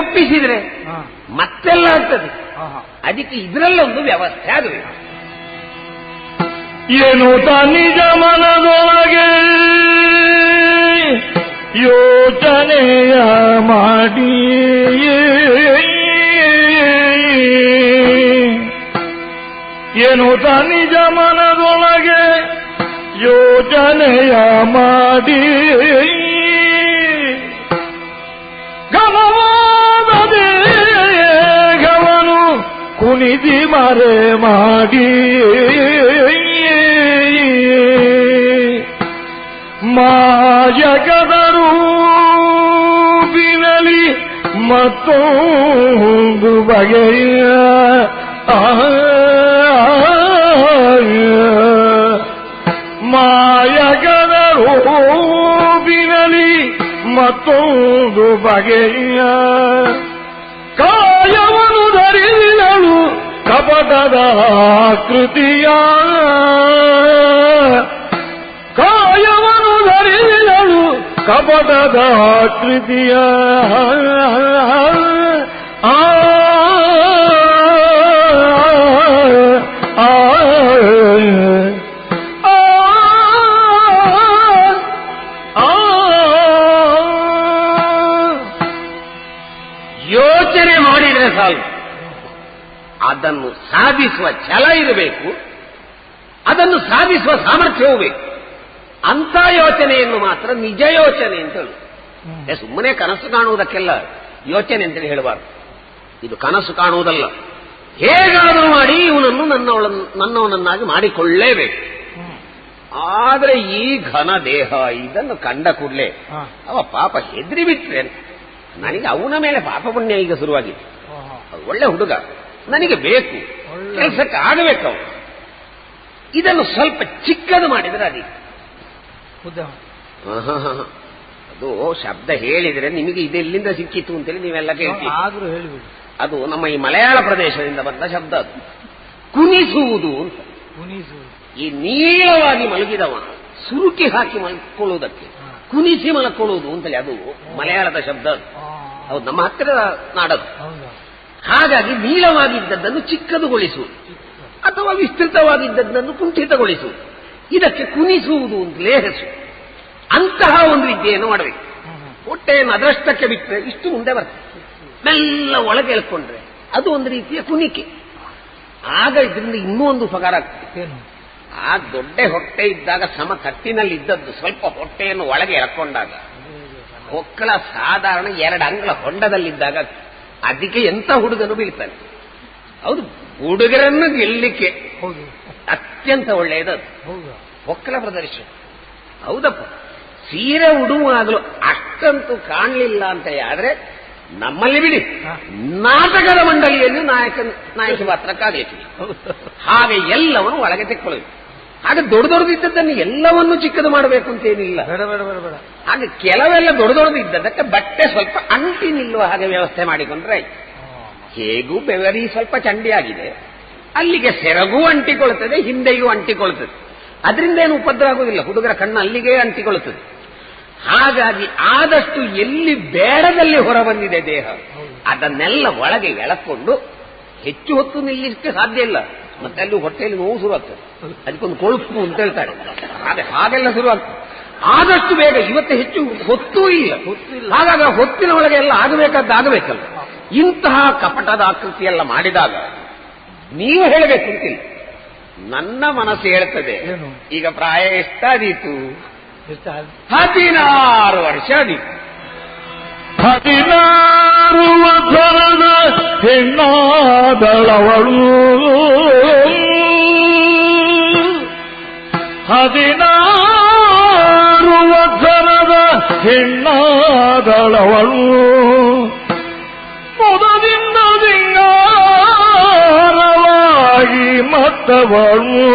ಒಪ್ಪಿಸಿದ್ರೆ ಮತ್ತೆಲ್ಲ ಆಗ್ತದೆ. ಅದಕ್ಕೆ ಇದರಲ್ಲೊಂದು ವ್ಯವಸ್ಥೆ ಆಗಬೇಕು ಏನು ನಿಜ ಮನದೊಳಗೆ? ಯೋಚನೆಯ ಮಾಡಿ ಏನು ನಿಜ ಮನದೊಳಗೆ? ಯೋಚನೆಯ ಮಾಡಿ ಕುಣಿದಿ ಮರೆ ಮಾಡಿ. ಮಾಯಕದ ರೂಪಿನಲ್ಲಿ ಮತ್ತೊಂದು ಬಗೆಯ ಮಾಯಗದರು ರೂಪಿನಲ್ಲಿ ಮತ್ತೊಂದು ಬಗೆಯ ಕಪಟದ ಕೃತಿಯ ಕಾಯವನು ಧರಿಸಿದಳು ಕಪಟದ ಕೃತಿಯ ಆ ಯೋಚನೆ ಮಾಡಿದರೆ ಸಾಲು ಅದನ್ನು ಸಾಧಿಸುವ ಛಲ ಇರಬೇಕು ಅದನ್ನು ಸಾಧಿಸುವ ಸಾಮರ್ಥ್ಯವೂ ಬೇಕು. ಅಂತ ಯೋಚನೆಯನ್ನು ಮಾತ್ರ ನಿಜ ಯೋಚನೆ ಅಂತ ಹೇಳು ಏ, ಸುಮ್ಮನೆ ಕನಸು ಕಾಣುವುದಕ್ಕೆಲ್ಲ ಯೋಚನೆ ಅಂತೇಳಿ ಹೇಳಬಾರ್ದು. ಇದು ಕನಸು ಕಾಣುವುದಲ್ಲ. ಹೇಗಾದರೂ ಮಾಡಿ ಇವನನ್ನು ನನ್ನವಳ ನನ್ನವನನ್ನಾಗಿ ಮಾಡಿಕೊಳ್ಳೇಬೇಕು. ಆದರೆ ಈ ಘನ ದೇಹ ಇದನ್ನು ಕಂಡ ಕೂಡಲೇ ಅವ ಪಾಪ ಹೆದ್ರಿ ಬಿಟ್ರೆ ನನಗೆ ಅವನ ಮೇಲೆ ಪಾಪ ಪುಣ್ಯ ಈಗ ಶುರುವಾಗಿದೆ. ಒಳ್ಳೆ ಹುಡುಗ. ನನಗೆ ಬೇಕು ಕೆಲಸಕ್ಕೆ ಆಗಬೇಕು ಅವರು. ಇದನ್ನು ಸ್ವಲ್ಪ ಚಿಕ್ಕದು ಮಾಡಿದರೆ ಆಹಾಹಾ. ಅದು ಶಬ್ದ ಹೇಳಿದ್ರೆ ನಿಮಗೆ ಇದೆಲ್ಲಿಂದ ಸಿಕ್ಕಿತ್ತು ಅಂತೇಳಿ ನೀವೆಲ್ಲ ಕೇಳ್ತೀವಿ ಆದರೂ ಹೇಳಿಬಿಡಿ. ಅದು ನಮ್ಮ ಈ ಮಲಯಾಳ ಪ್ರದೇಶದಿಂದ ಬಂದ ಶಬ್ದ ಅದು. ಕುಣಿಸುವುದು ಅಂತ. ಈ ನೀಳವಾಗಿ ಮಲಗಿದವ ಸುರುಕಿ ಹಾಕಿ ಮಲ್ಕೊಳ್ಳುವುದಕ್ಕೆ. ಕುಣಿಸಿ ಮಲ್ಕೊಳ್ಳುವುದು ಅಂತೇಳಿ ಅದು ಮಲಯಾಳದ ಶಬ್ದ ಅದು. ನಮ್ಮ ಹತ್ತಿರದ ನಾಡದು. ಹಾಗಾಗಿ ನೀಳವಾಗಿದ್ದದ್ದನ್ನು ಚಿಕ್ಕದುಗೊಳಿಸು. ಅಥವಾ ವಿಸ್ತೃತವಾಗಿದ್ದದ್ದನ್ನು ಕುಂಠಿತಗೊಳಿಸು. ಇದಕ್ಕೆ ಕುಣಿಸುವುದು ಅಂತಲೇ ಹೆಸರು ಅಂತಹ ಒಂದು ವಿದ್ಯೆಯನ್ನು ಮಾಡಬೇಕು. ಹೊಟ್ಟೆಯನ್ನು ಅದರಷ್ಟಕ್ಕೆ ಬಿಟ್ಟರೆ ಇಷ್ಟು ಮುಂದೆ ಬರ್ತದೆ. ಮೆಲ್ಲ ಒಳಗೆ ಎಳ್ಕೊಂಡ್ರೆ ಅದು ಒಂದು ರೀತಿಯ ಕುಣಿಕೆ. ಆಗ ಇದರಿಂದ ಇನ್ನೂ ಒಂದು ಉಪಕಾರ ಆಗ್ತದೆ. ಆ ದೊಡ್ಡ ಹೊಟ್ಟೆ ಇದ್ದಾಗ ಸಮ ತಟ್ಟಿನಲ್ಲಿ ಇದ್ದದ್ದು ಸ್ವಲ್ಪ ಹೊಟ್ಟೆಯನ್ನು ಒಳಗೆ ಎಳ್ಕೊಂಡಾಗ ಹೊಕ್ಕಳ ಸಾಧಾರಣ ಎರಡು ಅಂಗಳ ಹೊಂಡದಲ್ಲಿದ್ದಾಗ ಅದಕ್ಕೆ ಎಂತ ಹುಡುಗನು ಬೀಳ್ತಾನೆ? ಹೌದು ಹುಡುಗರನ್ನು ಗೆಲ್ಲಿಕ್ಕೆ ಹೌದು. ಅತ್ಯಂತ ಒಳ್ಳೆಯದು ಒಕ್ಕಲ ಪ್ರದರ್ಶನ. ಹೌದಪ್ಪ. ಸೀರೆ ಉಡುವಾಗಲೂ ಅಷ್ಟಂತೂ ಕಾಣಲಿಲ್ಲ ಅಂತ ಆದ್ರೆ ನಮ್ಮಲ್ಲಿ ಬಿಡಿ. ನಾಟಕದ ಮಂಡಳಿಯಲ್ಲಿ ನಾಯಕ ನಾಯಕಿ ಪಾತ್ರಕ್ಕಾಗಲಿಕ್ಕೆ ಹಾಗೆ ಎಲ್ಲವನ್ನು ಒಳಗೆ ತೆಕ್ಕೊಳ್ಳಬೇಕು ಹಾಗೆ ದೊಡ್ಡ ದೊಡ್ಡದಿದ್ದದ್ದನ್ನು ಎಲ್ಲವನ್ನೂ ಚಿಕ್ಕದು ಮಾಡಬೇಕು ಅಂತೇನಿಲ್ಲ ಆಗ ಕೆಲವೆಲ್ಲ ದೊಡ್ಡ ದೊಡ್ಡದಿದ್ದದಕ್ಕೆ ಬಟ್ಟೆ ಸ್ವಲ್ಪ ಅಂಟಿ ನಿಲ್ಲುವ ಹಾಗೆ ವ್ಯವಸ್ಥೆ ಮಾಡಿಕೊಂಡ್ರೆ ಹೇಗೂ ಬೆವರಿ ಸ್ವಲ್ಪ ಚಂಡಿಯಾಗಿದೆ. ಅಲ್ಲಿಗೆ ಸೆರಗೂ ಅಂಟಿಕೊಳ್ಳುತ್ತದೆ ಹಿಂದೆಯೂ ಅಂಟಿಕೊಳ್ಳುತ್ತದೆ. ಅದರಿಂದ ಏನು ಉಪದ್ರ ಆಗುವುದಿಲ್ಲ. ಹುಡುಗರ ಕಣ್ಣು ಅಲ್ಲಿಗೆ ಅಂಟಿಕೊಳ್ಳುತ್ತದೆ. ಹಾಗಾಗಿ ಆದಷ್ಟು ಎಲ್ಲಿ ಬೇಡದಲ್ಲಿ ಹೊರಬಂದಿದೆ ದೇಹ ಅದನ್ನೆಲ್ಲ ಒಳಗೆ ಎಳಕೊಂಡು ಹೆಚ್ಚು ಹೊತ್ತು ನಿಲ್ಲಿಸಕ್ಕೆ ಸಾಧ್ಯ ಇಲ್ಲ. ಮತ್ತೆ ಅಲ್ಲಿ ಹೊಟ್ಟೆಯಲ್ಲಿ ನೋವು ಶುರುವಾಗ್ತದೆ. ಅದಕ್ಕೊಂದು ಕೊಳುಪು ಅಂತ ಹೇಳ್ತಾರೆ. ಹಾಗೆ ಹಾಗೆಲ್ಲ ಶುರುವಾಗ್ತದೆ. ಆದಷ್ಟು ಬೇಗ ಇವತ್ತು ಹೆಚ್ಚು ಹೊತ್ತೂ ಇಲ್ಲ. ಹಾಗಾಗಿ ಆ ಹೊತ್ತಿನ ಒಳಗೆ ಎಲ್ಲ ಆಗಬೇಕಾದ್ದು ಆಗಬೇಕಲ್ಲ. ಇಂತಹ ಕಪಟದ ಆಕೃತಿ ಎಲ್ಲ ಮಾಡಿದಾಗ ನೀವು ಹೇಳಬೇಕು ಅಂತಿಲ್ಲ. ನನ್ನ ಮನಸ್ಸು ಹೇಳ್ತದೆ ಈಗ ಪ್ರಾಯ ಎಷ್ಟಾದೀತು? ಎಷ್ಟು ಹದಿನಾರು ವರ್ಷ ಆದೀತು. ಹದಿನಾರು ವಧರದ ಹೆಣ್ಣಾದಳವಳು. ಹದಿನಾರು ವಜ್ರದ ಹೆಣ್ಣಾದಳವಳು. ಮುದದಿಂದ ದಿಂಗಾರವಾಗಿ ಮತ್ತವಳು.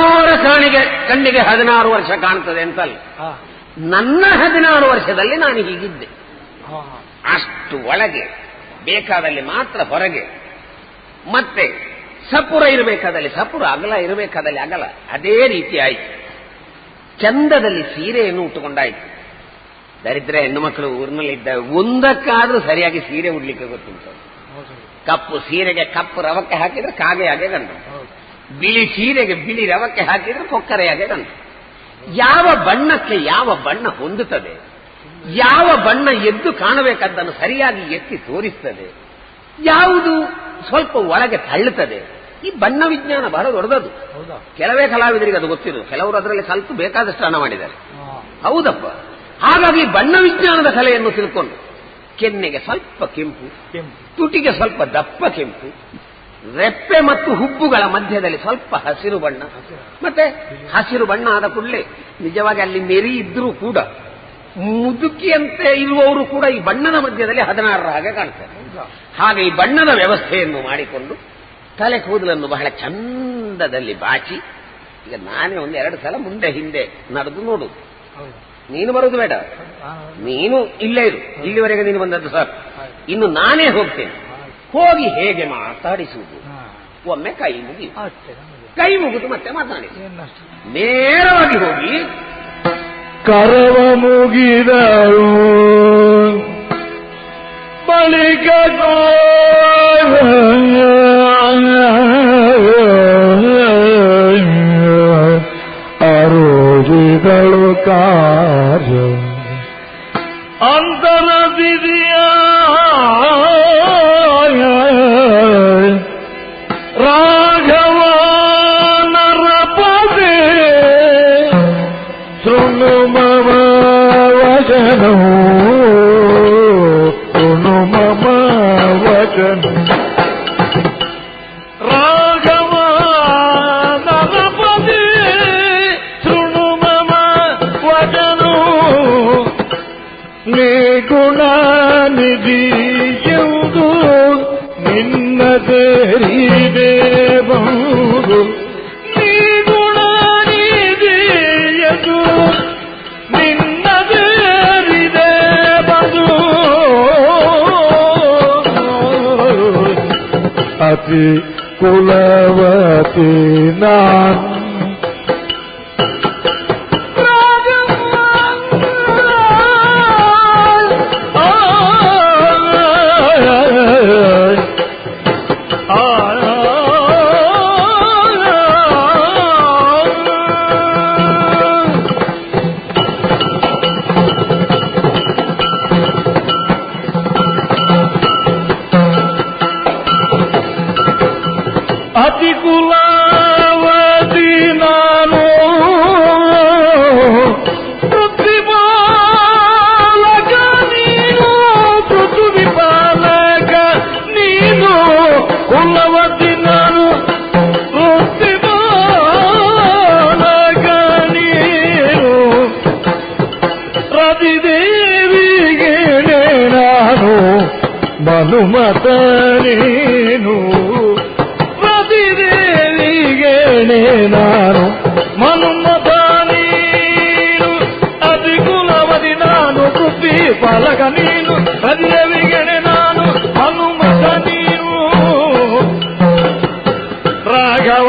ಕಾಣುವವರ ಕಾಣಿಗೆ ಕಣ್ಣಿಗೆ ಹದಿನಾರು ವರ್ಷ ಕಾಣ್ತದೆ ಅಂತಲ್ಲ. ನನ್ನ ಹದಿನಾರು ವರ್ಷದಲ್ಲಿ ನಾನು ಹೀಗಿದ್ದೆ. ಅಷ್ಟು ಒಳಗೆ ಬೇಕಾದಲ್ಲಿ ಮಾತ್ರ ಹೊರಗೆ. ಮತ್ತೆ ಸಪುರ ಇರಬೇಕಾದಲ್ಲಿ ಸಪುರ ಅಗಲ ಇರಬೇಕಾದಲ್ಲಿ ಅಗಲ. ಅದೇ ರೀತಿ ಆಯಿತು. ಚಂದದಲ್ಲಿ ಸೀರೆಯನ್ನು ಉಟ್ಟುಕೊಂಡಾಯಿತು. ದರಿದ್ರ ಹೆಣ್ಣು ಮಕ್ಕಳು ಊರಿನಲ್ಲಿದ್ದ ಒಂದಕ್ಕಾದ್ರೂ ಸರಿಯಾಗಿ ಸೀರೆ ಉಡ್ಲಿಕ್ಕೆ ಗೊತ್ತುಂಟು. ಕಪ್ಪು ಸೀರೆಗೆ ಕಪ್ಪು ರವಕ್ಕೆ ಹಾಕಿದ್ರೆ ಕಾಗೆಯಾಗೆ ಗಂಡು. ಹೌದು. ಬಿಳಿ ಸೀರೆಗೆ ಬಿಳಿ ರವಕ್ಕೆ ಹಾಕಿದ್ರೆ ಕೊಕ್ಕರೆಯಾಗೆ ಗಂಡು ಯಾವ ಬಣ್ಣಕ್ಕೆ ಯಾವ ಬಣ್ಣ ಹೊಂದುತ್ತದೆ ಯಾವ ಬಣ್ಣ ಎದ್ದು ಕಾಣಬೇಕಾದ್ದನ್ನು ಸರಿಯಾಗಿ ಎತ್ತಿ ತೋರಿಸ್ತದೆ ಯಾವುದು ಸ್ವಲ್ಪ ಒಳಗೆ ತಳ್ಳುತ್ತದೆ ಈ ಬಣ್ಣ ವಿಜ್ಞಾನ ಬಹಳ ದೊಡ್ಡದು. ಹೌದಾ? ಕೆಲವೇ ಕಲಾವಿದರಿಗೆ ಅದು ಗೊತ್ತಿರೋದು ಕೆಲವರು ಅದರಲ್ಲಿ ಕಲಿತು ಬೇಕಾದಷ್ಟು ಹಣ ಮಾಡಿದ್ದಾರೆ. ಹೌದಪ್ಪ. ಹಾಗಾಗಿ ಬಣ್ಣ ವಿಜ್ಞಾನದ ಕಲೆಯನ್ನು ತಿಳ್ಕೊಂಡು ಕೆನ್ನೆಗೆ ಸ್ವಲ್ಪ ಕೆಂಪು. ತುಟಿಗೆ ಸ್ವಲ್ಪ ದಪ್ಪ ಕೆಂಪು ರೆಪ್ಪೆ ಮತ್ತು ಹುಬ್ಬುಗಳ ಮಧ್ಯದಲ್ಲಿ ಸ್ವಲ್ಪ ಹಸಿರು ಬಣ್ಣ. ಮತ್ತೆ ಹಸಿರು ಬಣ್ಣ ಆದ ಕೂಡಲೇ ನಿಜವಾಗಿ ಅಲ್ಲಿ ನೆರಿ ಇದ್ರೂ ಕೂಡ ಮುದುಕಿಯಂತೆ ಇರುವವರು ಕೂಡ ಈ ಬಣ್ಣದ ಮಧ್ಯದಲ್ಲಿ ಹದಿನಾರರ ಹಾಗೆ ಕಾಣ್ತಾರೆ ಹಾಗೆ ಈ ಬಣ್ಣದ ವ್ಯವಸ್ಥೆಯನ್ನು ಮಾಡಿಕೊಂಡು ತಲೆ ಕೂದಲನ್ನು ಬಹಳ ಚಂದದಲ್ಲಿ ಬಾಚಿ ಈಗ ನಾನೇ ಒಂದು ಎರಡು ಸಲ ಮುಂದೆ ಹಿಂದೆ ನಡೆದು ನೋಡುದು. ಹೌದು ನೀನು ಬರುದು ಬೇಡ. ನೀನು ಇಲ್ಲೇ ಇರು. ಇಲ್ಲಿವರೆಗೆ ನೀನು ಬಂದದ್ದು ಸರ್ ಇನ್ನು ನಾನೇ ಹೋಗ್ತೇನೆ. ಹೋಗಿ ಹೇಗೆ ಮಾತಾಡಿಸುವುದು? ಒಮ್ಮೆ ಕೈ ಮುಗಿ ಕೈ ಮುಗಿದು ಮತ್ತೆ ಮಾತಾಡಿ ನೇರವಾಗಿ ಹೋಗಿ. ಕರವ ಮುಗಿದಳು. ಬಳಿಕ ಅರೋಜಿಗಳು ಕಾರ್ಯ. ಅಂತರದಿದೆಯ ನಿಗುಣ ನಿಧಿಯುವುದು ನಿನ್ನ ಸೇರಿದೆ ಬಹುದು ಅತಿ ಕುಲವತಿ ಮನುಮತ ನೀನು ಪ್ರತಿದೇವಿಗೆ ನಾನು ಮನುಮತ ನೀನು ಅತಿ ಕುಲವದಿ ನಾನು ಪೃಥ್ವಿ ಬಾಲಕ ನೀನು ಪ್ರತಿದೇವಿಗೆ ನಾನು ಹನುಮತ ನೀನು ರಾಘವ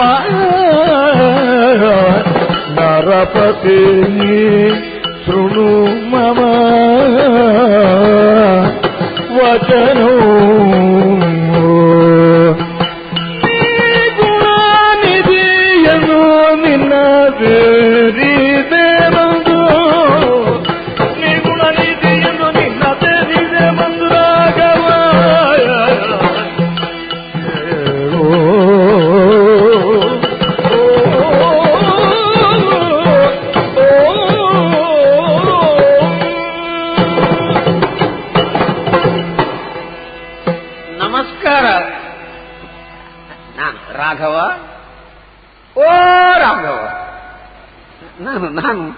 ನರಪತಿ ಶೃಣು وتنوم قران دي يا مؤمن نبي ರಾಘವ ನಾನು ನಾನು ಈಗ